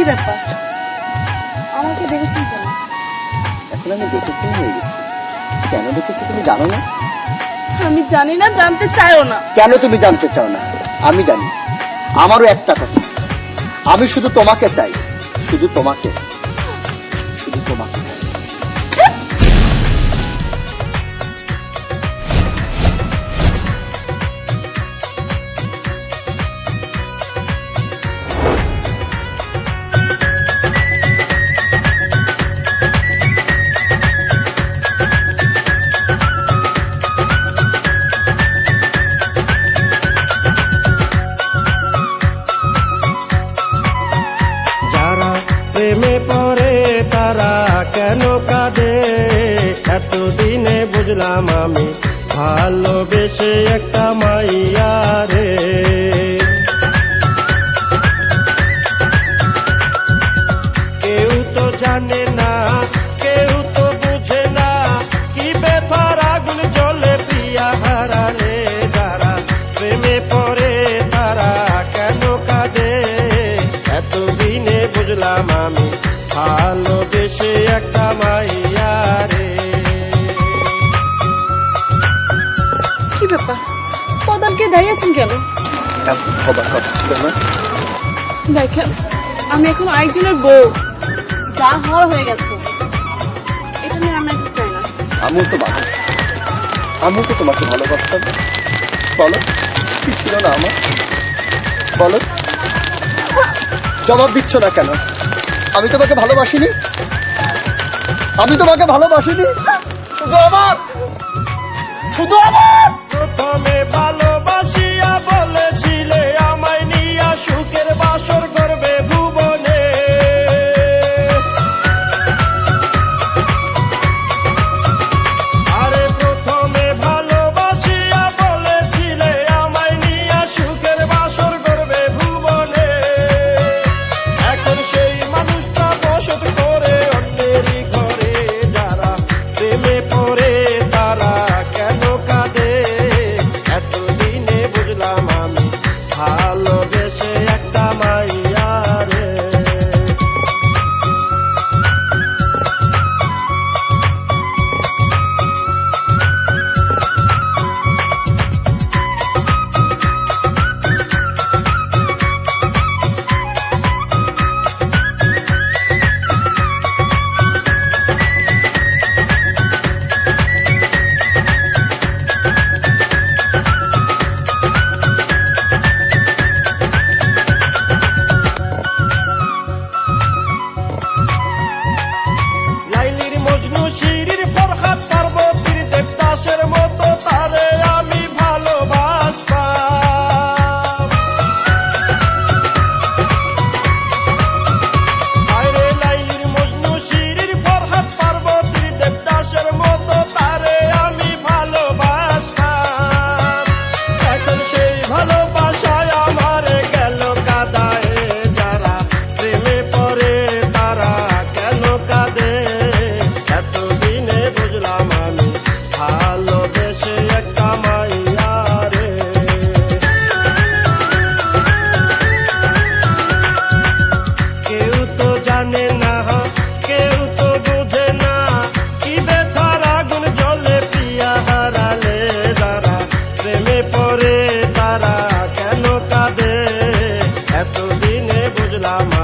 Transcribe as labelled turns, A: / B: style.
A: কি ব্যাপার? আমাকে কেন? এখন আমি দেখেছি হয়ে গেছি। কেন দেখেছি তুমি জানো না?
B: আমি জানি না জানতে চাইও না।
A: কেন তুমি জানতে চাও না? আমি জানি। আমারও একটা কথা। আমি শুধু তোমাকে চাই। শুধু তোমাকে। শুধু তোমাকে।
C: কাঁদে। এতদিনে বুঝলাম আমি ভালোবেসে একটা মাইয়া রে। কেউ তো জানে না, কেউ তো বুঝে না কি বেফার আগুন জ্বলে প্রিয়া হারালে যারা প্রেমে পড়ে তারা কেন কাঁদে? এতদিনে বুঝলাম আমি ভালোবেসে একটা মাইয়া রে।
B: কি ব্যাপার? পদালকে দাঁড়িয়েছেন কেন?
A: হবার কথা ছিল না
B: দেখেন আমি এখন আরেকজনের বউ। যা হওয়ার হয়ে গেছে। এটা নিয়ে কিছু চাই না।
A: আমিও তো মানুষ আমিও তো তোমাকে ভালোবাসতাম। বলো কি ছিল না আমার? বলো। জবাব দিচ্ছ না কেন? আমি তোমাকে ভালোবাসিনি? আমি তোমাকে ভালোবাসিনি। শুধু আমার। শুধু আমার।
C: প্রথমে ভালোবাসিয়া এতদিনে